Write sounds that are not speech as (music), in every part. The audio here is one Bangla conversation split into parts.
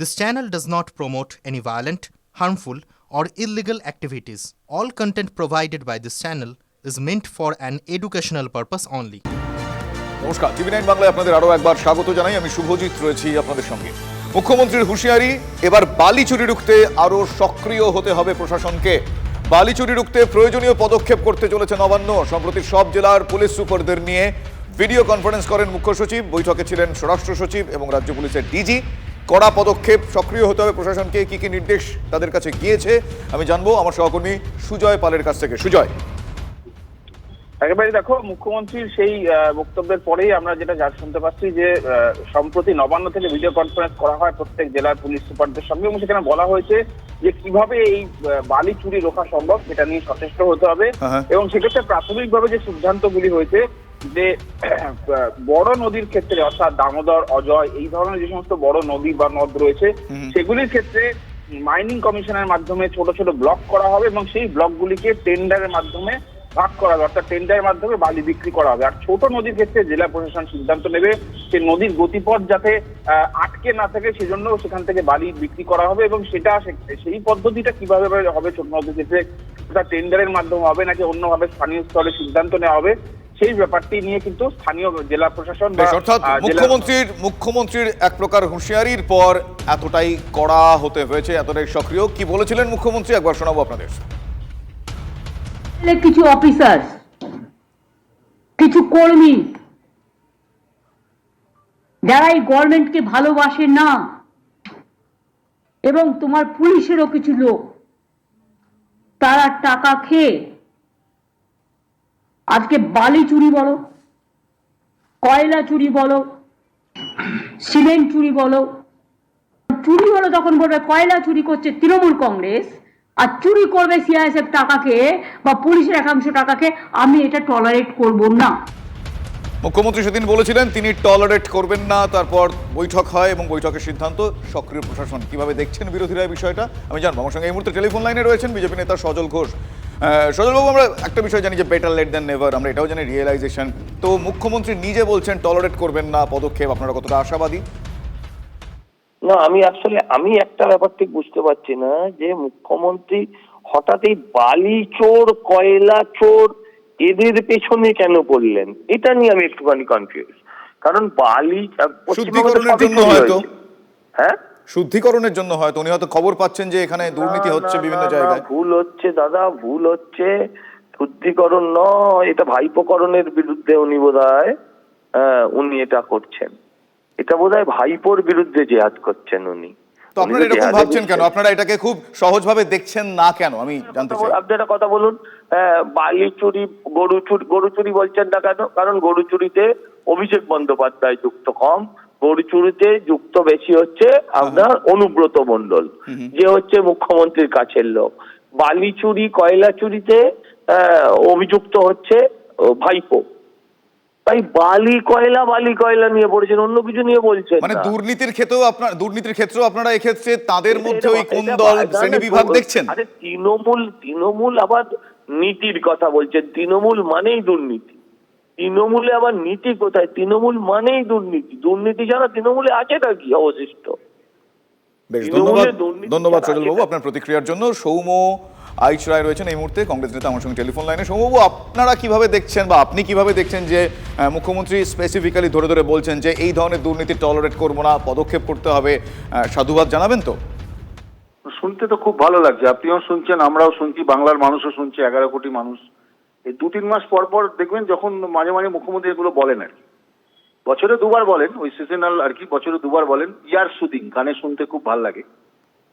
This channel does not promote any violent, harmful, or illegal activities. All content provided by this channel is meant for an educational purpose only. নমস্কার টিভি নাইন বাংলায় আপনাদের আরও একবার স্বাগত জানাই। আমি শুভজিৎ রয়েছি আপনাদের সঙ্গে। মুখ্যমন্ত্রীর হুঁশিয়ারি এবার বালি চুরি রুখতে আরও সক্রিয় হতে হবে প্রশাসনকে। বালি চুরি রুখতে প্রয়োজনীয় পদক্ষেপ করতে চলেছে নবান্ন। সম্প্রতি সব জেলার পুলিশ সুপারদের নিয়ে ভিডিও কনফারেন্স করেন মুখ্য সচিব। বৈঠকে ছিলেন স্বরাষ্ট্র সচিব এবং রাজ্য পুলিশের ডিজি। কড়া পদক্ষেপ সক্রিয় হতে হবে প্রশাসনকে কি কি নির্দেশ তাদের কাছে গিয়েছে আমি জানব আমার সহকর্মী সুজয় পালের কাছ থেকে। সুজয়। একেবারে দেখো মুখ্যমন্ত্রীর সেই বক্তব্যের পরেই আমরা যেটা যা শুনতে পাচ্ছি যে সম্প্রতি নবান্ন থেকে ভিডিও কনফারেন্স করা হয় প্রত্যেক জেলার পুলিশ সুপারদের সঙ্গে এবং সেখানে বলা হয়েছে যে কীভাবে এই বালি চুরি রোখা সম্ভব সেটা নিয়ে সচেষ্ট হতে হবে। হ্যাঁ। এবং সেক্ষেত্রে প্রাথমিকভাবে যে সিদ্ধান্তগুলি হয়েছে যে (clears throat) বড় নদীর ক্ষেত্রে অর্থাৎ দামোদর অজয় এই ধরনের যে সমস্ত বড় নদী বা নদ রয়েছে সেগুলির ক্ষেত্রে মাইনিং কমিশনের মাধ্যমে ছোট ছোট ব্লক করা হবে এবং সেই ব্লকগুলিকে টেন্ডারের মাধ্যমে ভাগ করা হবে অর্থাৎ টেন্ডারের মাধ্যমে বালি বিক্রি করা হবে। আর ছোট নদীর ক্ষেত্রে জেলা প্রশাসন সিদ্ধান্ত নেবে সেই নদীর গতিপথ যাতে আটকে না থাকে সেজন্য সেখান থেকে বালি বিক্রি করা হবে এবং সেটা সেই পদ্ধতিটা কীভাবে হবে ছোট নদীর ক্ষেত্রে সেটা টেন্ডারের মাধ্যমে হবে নাকি অন্যভাবে স্থানীয় স্তরে সিদ্ধান্ত নেওয়া হবে সেই ব্যাপারটি নিয়ে কিন্তু স্থানীয় জেলা প্রশাসন অর্থাৎ মুখ্যমন্ত্রীর মুখ্যমন্ত্রীর এক প্রকার হুঁশিয়ারির পর এতটাই কড়া হতে হয়েছে এতটাই সক্রিয়। কি বলেছিলেন মুখ্যমন্ত্রী? একবার শোনাবো আপনাদের। কিছু অফিসার কিছু কর্মী, যারা এই গভর্নমেন্টকে ভালোবাসে না, এবং তোমার পুলিশেরও কিছু লোক, তারা টাকা খেয়ে আজকে বালি চুরি বলো, কয়লা চুরি বলো, সিমেন্ট চুরি বলো, চুরি হলো তখন বলবে কয়লা চুরি করছে তৃণমূল কংগ্রেস আর চুরি করবে সিআইএসএফ টাকাকে বা পুলিশের একাংশ টাকাকে, আমি এটা টলারেট করব না। মুখ্যমন্ত্রী সেদিন বলেছিলেন, তিনি টলারেট করবেন না, তারপর বৈঠক হয় এবং বৈঠকের সিদ্ধান্ত সক্রিয় প্রশাসন। কীভাবে দেখছেন বিরোধীরা এই বিষয়টা? আমি জানব। আমার সঙ্গে এই মুহূর্তে টেলিফোন লাইনে রয়েছেন বিজেপি নেতা সজল ঘোষ। সজলবাবু, আমরা একটা বিষয় জানি যে বেটার লেট দেন নেভার আমরা এটাও জানি রিয়েলাইজেশন তো মুখ্যমন্ত্রী নিজে বলছেন টলারেট করবেন না, পদক্ষেপ আপনারা কতটা আশাবাদী? না আমি আসলে আমি একটা ব্যাপার ঠিক বুঝতে পারছি না যে মুখ্যমন্ত্রী হঠাৎ এই বালি চোর কয়লা চোর এদের পেছনে কেন পড়লেন? এটা নিয়ে আমি একটুখানি কনফিউজ কারণ বালি শুদ্ধিকরণের জন্য হয়তো। হ্যাঁ? শুদ্ধিকরণের জন্য হয়তো। উনি হয়তো খবর পাচ্ছেন যে এখানে দুর্নীতি হচ্ছে বিভিন্ন জায়গায়। ভুল হচ্ছে দাদা ভুল হচ্ছে। শুদ্ধিকরণ নয় এটা ভাইপোকরণের বিরুদ্ধে উনি বোধ হয় উনি এটা করছেন। এটা বোধ হয় ভাইপোর বিরুদ্ধে জেহাদ করছেন উনি। তো আপনারা এরকম ভাবছেন কেন? আপনারা এটাকে খুব সহজভাবে দেখছেন না কেন? আমি জানতে চাই। আপনি একটা কথা বলুন বালি চুরি গরু চুরি গরু চুরি বলছেন না কেন? কারণ গরু চুরিতে অভিষেক বন্দ্যোপাধ্যায় যুক্ত কম গরু চুরিতে যুক্ত বেশি হচ্ছে আপনার অনুব্রত মন্ডল যে হচ্ছে মুখ্যমন্ত্রীর কাছের লোক। বালি চুরি কয়লা চুরিতে আহ, অভিযুক্ত হচ্ছে ভাইপো। তাই বালি কয়লা বালি কয়লা নিয়ে পড়েছেন অন্য কিছু নিয়ে বলছেন মানে দুর্নীতির ক্ষেত্রেও আপনার দুর্নীতির ক্ষেত্রেও আপনারা এক্ষেত্রে তাদের মধ্যে ওই কোন দল শ্রেণি বিভাগ দেখছেন? আরে তৃণমূল তৃণমূল আবার নীতির কথা বলছেন তৃণমূল মানেই দুর্নীতি। তৃণমূলে আবার নীতি কোথায়? তৃণমূল মানেই দুর্নীতি। দুর্নীতি ছাড়া তৃণমূলে আছে নাকি অবশিষ্ট? বেশ ধন্যবাদ ধন্যবাদ ছাড়া সজলবাবু আছে আপনার প্রতিক্রিয়ার জন্য। সৌম্য আইচ রায় রয়েছেন এই মুহূর্তে, কংগ্রেস নেতা আমার সঙ্গে টেলিফোন লাইনে। সৌম্যবাবু আপনারা কীভাবে দেখছেন বা আপনি কীভাবে দেখছেন যে মুখ্যমন্ত্রী স্পেসিফিক্যালি ধরে ধরে বলছেন যে, এই ধরনের দুর্নীতি টলারেট করব না, পদক্ষেপ করতে হবে সাধুবাদ জানাবেন তো? শুনতে তো খুব ভালো লাগছে। আপনিও শুনছেন, আমরাও শুনছি, বাংলার মানুষও শুনছে, এগারো কোটি মানুষ। এই দু তিন মাস পর পর দেখবেন যখন মাঝে মাঝে মুখ্যমন্ত্রী এগুলো বলেন আর কি। বছরে দুবার বলেন, ওই সিজনাল আর কি, বছরে দুবার বলেন, ইয়ার সুদিং কানে শুনতে খুব ভালো লাগে।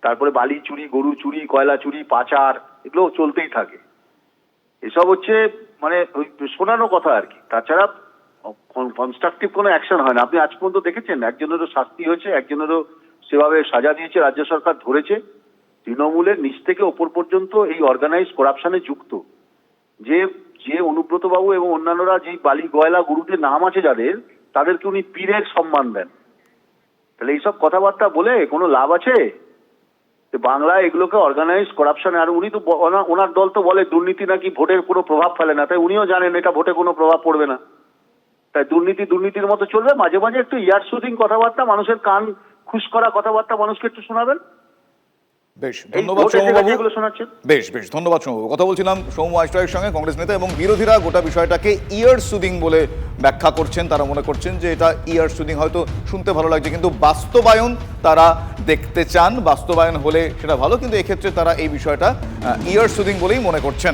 তারপরে বালি চুরি, গরু চুরি, কয়লা চুরি, পাচার এগুলো চলতেই থাকে। এসব হচ্ছে মানে ওই শোনানো কথা আর কি। তাছাড়া কনস্ট্রাকটিভ কোনো অ্যাকশন হয় না। আপনি আজ পর্যন্ত দেখেছেন, একজনেরও শাস্তি হয়েছে, একজনেরও সেভাবে সাজা দিয়েছে, রাজ্য সরকার ধরেছে। তৃণমূলের নিচ থেকে ওপর পর্যন্ত এই অর্গানাইজ করাপশনে যুক্ত। যে যে অনুব্রতবাবু এবং অন্যান্যরা যে বালি, গয়লা গুরুতে নাম আছে যাদের, তাদেরকে উনি পীরের সম্মান দেন। তাহলে এইসব কথাবার্তা বলে কোনো লাভ আছে? যে বাংলায় এগুলোকে অর্গানাইজ করাপশন আর উনি তো ওনার দল তো বলে দুর্নীতি নাকি ভোটের কোনো প্রভাব ফেলে না, তাই উনিও জানেন এটা ভোটে কোনো প্রভাব পড়বে না। তাই দুর্নীতি দুর্নীতির মতো চলবে, মাঝে মাঝে একটু ইয়ার শুটিং কথাবার্তা, মানুষের কান খুশ করা কথাবার্তা মানুষকে একটু শোনাবেন। বেশ ধন্যবাদ শোনাচ্ছেন। বেশ বেশ ধন্যবাদ সৌমবাবু কথা বলছিলাম সৌম আশ্রয়ের সঙ্গে কংগ্রেস নেতা এবং বিরোধীরা গোটা বিষয়টাকে ইয়ার সুদিং বলে ব্যাখ্যা করছেন। তারা মনে করছেন যে এটা ইয়ার সুদিং হয়তো শুনতে ভালো লাগছে কিন্তু বাস্তবায়ন তারা দেখতে চান। বাস্তবায়ন হলে সেটা ভালো কিন্তু এক্ষেত্রে তারা এই বিষয়টা ইয়ার সুদিং বলেই মনে করছেন।